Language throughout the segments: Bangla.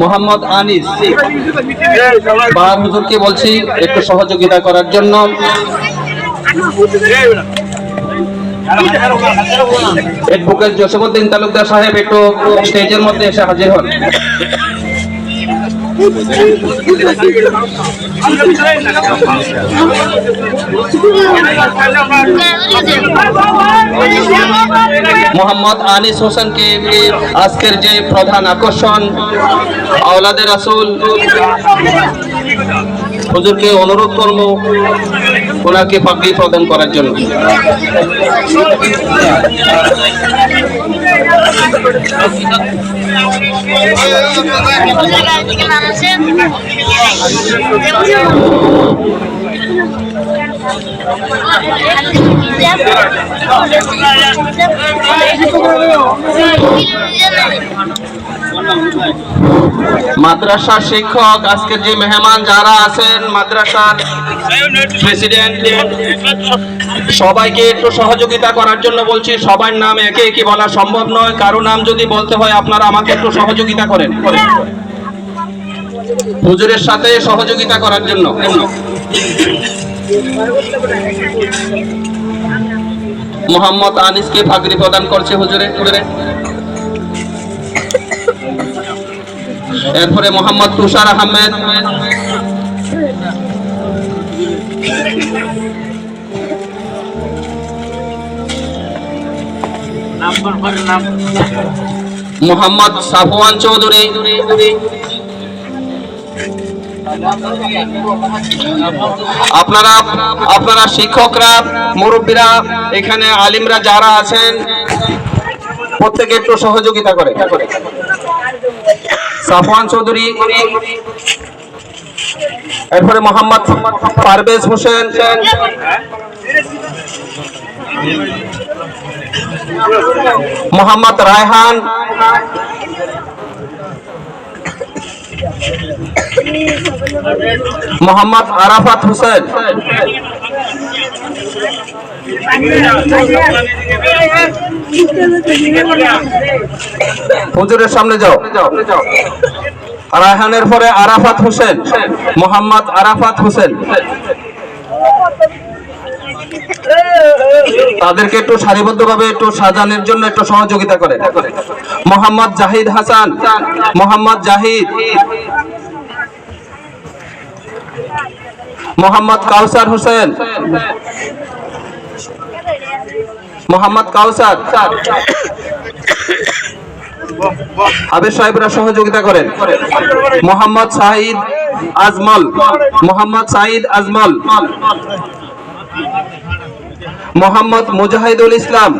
মোহাম্মদ আনিস বাহার হুজুরকে বলছি, একটু সহযোগিতা করার জন্য। অ্যাডভোকেট জসিমুদ্দিন তালুকদার সাহেব একটু স্টেজের মধ্যে এসে হাজির হন। মোহাম্মদ আনিস হোসেনকে আজকের যে প্রধান আকর্ষণ আওলাদের আসল। হুজুরকে অনুরোধ করব ওনাকে পাগড়ি প্রদান করার জন্য। মাদ্রাসার শিক্ষক, আজকের যে মেহমান যারা আছেন মাদ্রাসার প্রেসিডেন্ট সবাইকে একটু সহযোগিতা করার জন্য বলছি, সবার নাম একে একে বলা সম্ভব নয়। কারও নাম যদি বলতে হয়, আপনারা আমাকে একটু সহযোগিতা করেন। হুজুরের সাথে সহযোগিতা করার জন্য। মোহাম্মদ আনিসকে ফাগরি প্রদান করছে হুজুরে হুজুরে। এরপরে মোহাম্মদ তুষার আহমেদ। মোহাম্মদ সাফওয়ান চৌধুরী। আপনারা আপনারা শিক্ষকরা, মুরব্বীরা, এখানে আলিমরা যারা আছেন প্রত্যেকে একটু সহযোগিতা করে। সাফওয়ান চৌধুরী, এরপরে মোহাম্মদ পারভেজ হোসেন। মোহাম্মদ রায়হান। মোহাম্মদ আরাফাত হোসেন। হুজুরের সামনে যাও। রায়হানের পরে আরাফাত হোসেন, মোহাম্মদ আরাফাত হোসেন। তাদেরকে একটু সারিবদ্ধভাবে, একটু সাজানোর জন্য একটু সহযোগিতা করে। মোহাম্মদ জাহিদ হাসান, মোহাম্মদ জাহিদ। মোহাম্মদ কাউসার হোসেন মোহাম্মদ কাউসার। আবেদ সাহেবরা সহযোগিতা করেন। মোহাম্মদ সাহিদ আজমল। মোহাম্মদ সাইদ আজমল। মোহাম্মদ মুজাহিদুল ইসলাম।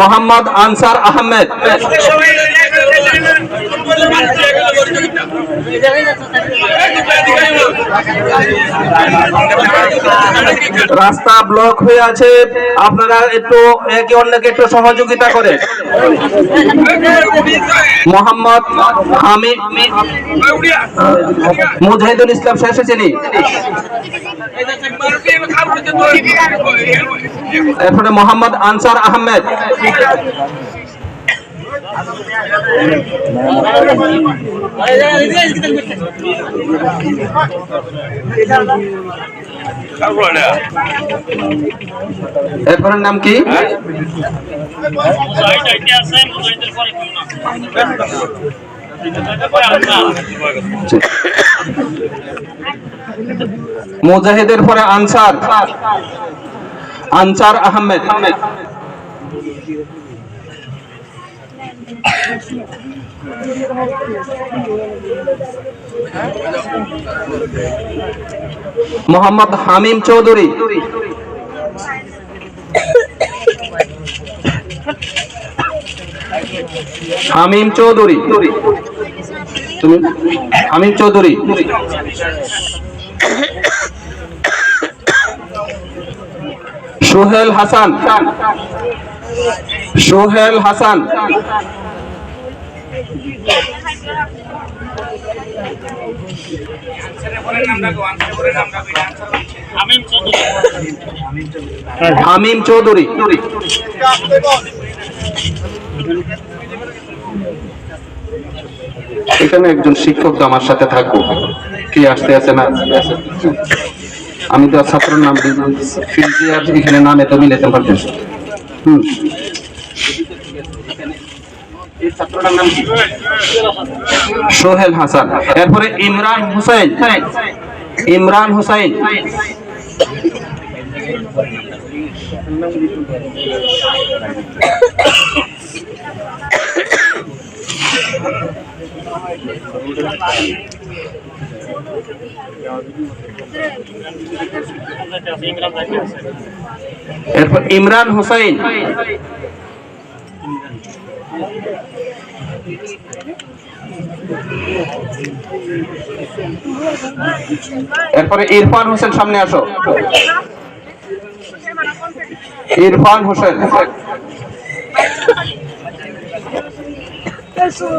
মোহাম্মদ আনসার আহমেদ। রাস্তা ব্লক হয়ে আছে, আপনারা একটু একে অন্যকে একটু সহযোগিতা করে। মোহাম্মদ হামিদ, মুজাহিদুল ইসলাম শেষ হয়েছেনি এরপরে মোহাম্মদ আনসার আহমেদ। এরপরে নাম কি? মুজাহিদের পরে আনসার। আনসার আহমেদ। মোহাম্মদ হামিম চৌধুরী। হামিম চৌধুরী। তুমি? হামিম চৌধুরী। সোহেল হাসান। সোহেল হাসান। হামিম চৌধুরী। এখানে একজন শিক্ষক তো আমার সাথে থাকব। কে আসতে আছে না? আমি তো ছাত্রের নাম ফিল্ডি এখানে নামে তো মিলেতে পারতেন হুম এই ছাত্রটার নাম কি? সোহেল হাসান এরপরে ইমরান হুসাইন ইমরান হুসাইন এরপর ইমরান হুসাইন এরপরে ইরফান হোসেন সামনে আসো। ইরফান হোসেন। That's so.